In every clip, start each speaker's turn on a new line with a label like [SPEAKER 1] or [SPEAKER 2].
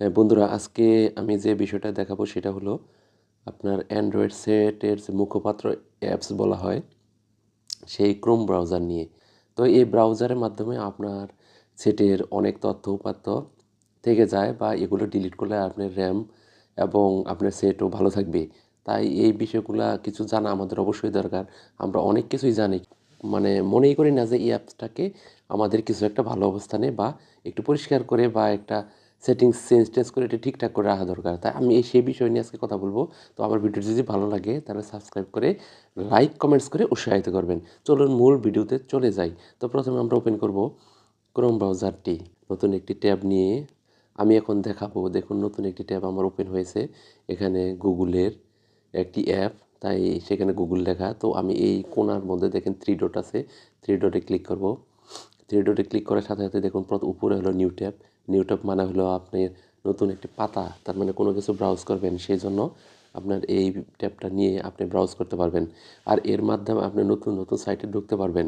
[SPEAKER 1] হ্যাঁ বন্ধুরা, আজকে আমি যে বিষয়টা দেখাবো সেটা হলো আপনার অ্যান্ড্রয়েড সেটের যে মুখপাত্র অ্যাপস বলা হয়, সেই ক্রোম ব্রাউজার নিয়ে। তো এই ব্রাউজারের মাধ্যমে আপনার সেটের অনেক তথ্য উপাত্ত থেকে যায় বা এগুলো ডিলিট করলে আপনার র্যাম এবং আপনার সেটও ভালো থাকবে। তাই এই বিষয়গুলা কিছু জানা আমাদের অবশ্যই দরকার। আমরা অনেক কিছুই জানি। মানে মনেই করি না যে এই অ্যাপসটাকে আমাদের কিছু একটা ভালো অবস্থানে বা একটু পরিষ্কার করে বা একটা সেটিংস চেঞ্জ টেঞ্জ করে এটা ঠিকঠাক করে রাখা দরকার। তাই আমি এই সেই বিষয় নিয়ে আজকে কথা বলব। তো আমার ভিডিওটি যদি ভালো লাগে তাহলে সাবস্ক্রাইব করে লাইক কমেন্টস করে উৎসাহিত করবেন। চলুন মূল ভিডিওতে চলে যাই। তো প্রথমে আমরা ওপেন করব ক্রোম ব্রাউজারটি নতুন একটি ট্যাব নিয়ে আমি এখন দেখাবো। দেখুন, নতুন একটি ট্যাব আমার ওপেন হয়েছে। এখানে গুগলের একটি অ্যাপ তাই সেখানে গুগল লেখা। তো আমি এই কোনার মধ্যে দেখেন থ্রি ডট আছে। থ্রি ডটে ক্লিক করব। থ্রি ডটে ক্লিক করার সাথে সাথে দেখুন, উপরে হলো নিউ ট্যাব নিউ ট্যাব মানে হলো আপনি নতুন একটি পাতা, তার মানে কোনো কিছু ব্রাউজ করবেন, সেই জন্য আপনার এই ট্যাবটা নিয়ে আপনি ব্রাউজ করতে পারবেন। আর এর মাধ্যমে আপনি নতুন নতুন সাইটে ঢুকতে পারবেন।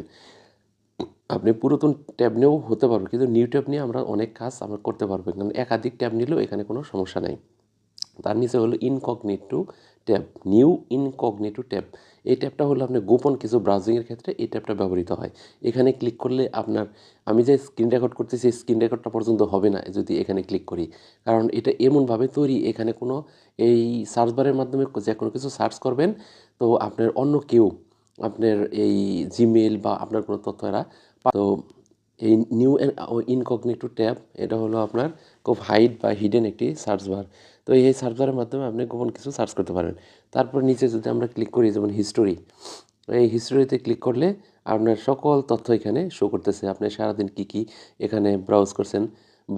[SPEAKER 1] আপনি পুরাতন ট্যাব নিয়েও হতে পারবে কিন্তু নিউ ট্যাব নিয়ে আমরা অনেক কাজ আমরা করতে পারব। কারণ একাধিক ট্যাব নিলেও এখানে কোনো সমস্যা নেই। তার নিচে হলো incognito tab, new incognito tab. এই ট্যাবটা হলো আপনার গোপন কিছু ব্রাউজিংয়ের ক্ষেত্রে এই ট্যাবটা ব্যবহৃত হয়। এখানে ক্লিক করলে আপনার, আমি যে স্ক্রিন রেকর্ড করতেছি স্ক্রিন রেকর্ডটা পর্যন্ত হবে না যদি এখানে ক্লিক করি। কারণ এটা এমনভাবে তৈরি, এখানে কোনো, এই সার্চ বারের মাধ্যমে যে কোনো কিছু সার্চ করবেন, তো আপনার অন্য কেউ, আপনার এই জিমেল বা আপনার কোনো তথ্য এরা তো এই নিউ ইনকগনিটো ট্যাব, এটা হলো আপনার খুব হাইড বা হিডেন একটি সার্চ বার। তো এই সার্চ বারের মাধ্যমে আপনি গোপন কিছু সার্চ করতে পারেন। তারপর নিচে যদি আমরা ক্লিক করি, যেমন হিস্টোরি এই হিস্টোরিতে ক্লিক করলে আপনার সকল তথ্য এখানে শো করতেছে। আপনি সারাদিন কী কী এখানে ব্রাউজ করছেন।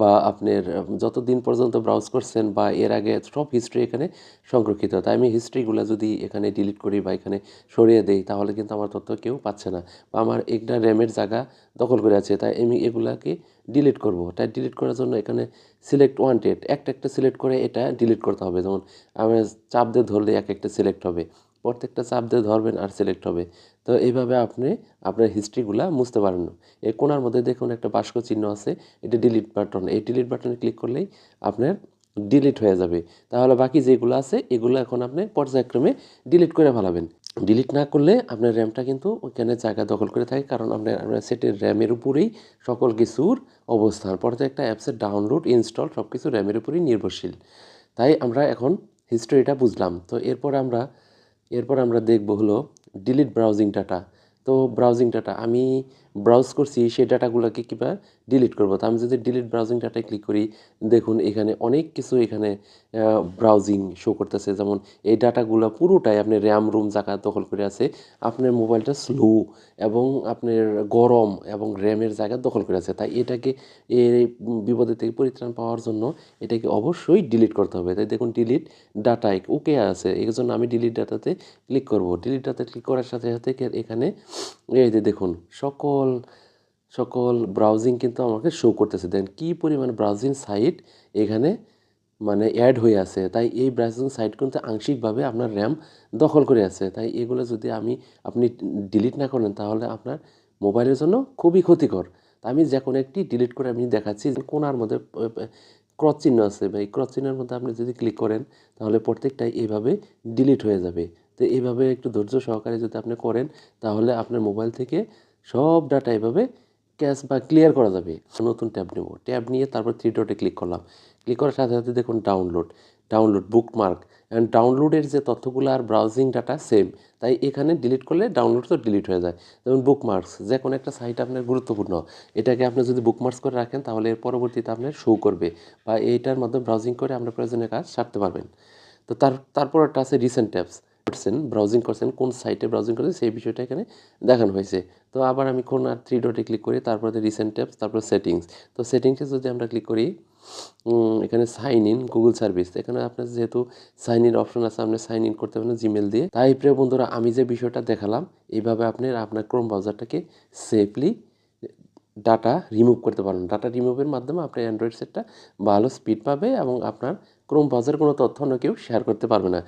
[SPEAKER 1] বা আপনার যত দিন পর্যন্ত ব্রাউজ করছেন বা এর আগে সব হিস্ট্রি এখানে সংরক্ষিত। তাই আমি হিস্ট্রিগুলো যদি এখানে ডিলিট করি বা এখানে সরিয়ে দেই, তাহলে কিন্তু আমার তথ্য কেউ পাচ্ছে না বা আমার একটা র্যামের জায়গা দখল করে আছে। তাই আমি এগুলাকে ডিলিট করব। তাই ডিলিট করার জন্য এখানে সিলেক্ট ওয়ান্টেড একটা একটা সিলেক্ট করে এটা ডিলিট করতে হবে। যেমন, আমি চাপ দিয়ে ধরলে এক একটা সিলেক্ট হবে। প্রত্যেকটা চাপ দিয়ে ধরবেন আর সিলেক্ট হবে। তো এইভাবে আপনি আপনার হিস্ট্রিগুলা মুছতে পারেন। এই কোণার মধ্যে দেখুন একটা বাস্ক চিহ্ন আছে, এটা ডিলিট বাটন এই ডিলিট বাটনে ক্লিক করলেই আপনার ডিলিট হয়ে যাবে। তাহলে বাকি যেগুলো আছে, এগুলো এখন আপনি পর্যায়ক্রমে ডিলিট করে ফেলাবেন। ডিলিট না করলে আপনার র্যামটা কিন্তু ওইখানে জায়গা দখল করে থাকে, কারণ আপনার আপনার সেটের র্যামের উপরেই সকল কিছুর অবস্থান। প্রত্যেকটা অ্যাপসের ডাউনলোড ইনস্টল সব কিছু র্যামের উপরেই নির্ভরশীল। তাই আমরা এখন হিস্টোরিটা বুঝলাম। তো এরপর আমরা এরপর আমরা দেখব হলো ডিলিট ব্রাউজিং ডাটা তো ব্রাউজিং ডাটা আমি ব্রাউজ করছি সেই ডাটাগুলোকে কীভাবে ডিলিট করব। তো আমি যদি ডিলিট ব্রাউজিং ডাটায় ক্লিক করি, দেখুন এখানে অনেক কিছু এখানে ব্রাউজিং শো করতেছে। যেমন এই ডাটাগুলো পুরোটাই আপনার র্যাম রুম জায়গা দখল করে আছে, আপনার মোবাইলটা স্লো এবং আপনার গরম এবং র্যামের জায়গা দখল করে আছে। তাই এটাকে এই বিপদের থেকে পরিত্রাণ পাওয়ার জন্য এটাকে অবশ্যই ডিলিট করতে হবে। তাই দেখুন ডিলিট ডাটায় ওকে আছে। এই জন্য আমি ডিলিট ডাটাতে ক্লিক করব। ডিলিট ডাটাতে ক্লিক করার সাথে সাথে এখানে, এই যে দেখুন সকল সকল ব্রাউজিং কিন্তু আমাকে শো করতেছে। দেখেন কী পরিমাণ ব্রাউজিং সাইট এখানে মানে অ্যাড হয়ে আছে? তাই এই ব্রাউজিং সাইট কিন্তু আংশিকভাবে আপনার র্যাম দখল করে আছে। তাই এগুলো যদি আমি, আপনি ডিলিট না করেন, তাহলে আপনার মোবাইলের জন্য খুবই ক্ষতিকর। তা আমি যে কোনো একটি ডিলিট করে আমি দেখাচ্ছি কোনার মধ্যে ক্রস চিহ্ন আছে বা এই ক্রস চিহ্নের মধ্যে আপনি যদি ক্লিক করেন, তাহলে প্রত্যেকটাই এইভাবে ডিলিট হয়ে যাবে। তো এইভাবে একটু ধৈর্য সহকারে যদি আপনি করেন, তাহলে আপনার মোবাইল থেকে সব ডাটা এভাবে ক্যাশ বা ক্লিয়ার করা যাবে। নতুন ট্যাব নেব। ট্যাব নিয়ে তারপর থ্রি ডটে ক্লিক করলাম। ক্লিক করার সাথে সাথে দেখুন ডাউনলোড ডাউনলোড বুকমার্ক অ্যান্ড ডাউনলোডের যে তথ্যগুলো আর ব্রাউজিং ডাটা সেম তাই এখানে ডিলিট করলে ডাউনলোড তো ডিলিট হয়ে যায়। যেমন বুকমার্কস যে কোনো একটা সাইট আপনার গুরুত্বপূর্ণ। এটাকে আপনি যদি বুকমার্কস করে রাখেন, তাহলে এর পরবর্তীতে আপনার শো করবে বা এইটার মাধ্যমে ব্রাউজিং করে আপনার প্রয়োজনীয় কাজ সারতে পারবেন। তো তার, তারপর একটা আছে রিসেন্ট ট্যাবস করছেন ব্রাউজিং করছেন, কোন সাইটে ব্রাউজিং করছেন, সেই বিষয়টা এখানে দেখানো হয়েছে। তো আবার আমি কোন আর থ্রি ডটে ক্লিক করি, তারপরে রিসেন্ট ট্যাবস তারপর সেটিংস তো সেটিংসে যদি আমরা ক্লিক করি এখানে সাইন ইন গুগল সার্ভিস এখানে আপনার যেহেতু সাইন ইন অপশন আছে, আপনি সাইন ইন করতে পারেন জিমেল দিয়ে। তাই প্রিয় বন্ধুরা, আমি যে বিষয়টা দেখালাম, এইভাবে আপনি আপনার ক্রোম ব্রাউজারটাকে সেফলি ডাটা রিমুভ করতে পারেন ডাটা রিমুভের মাধ্যমে আপনার অ্যান্ড্রয়েড সেটটা ভালো স্পিড পাবে এবং আপনার ক্রোম ব্রাউজার কোনো তথ্য অন্য কেউ শেয়ার করতে পারবে না।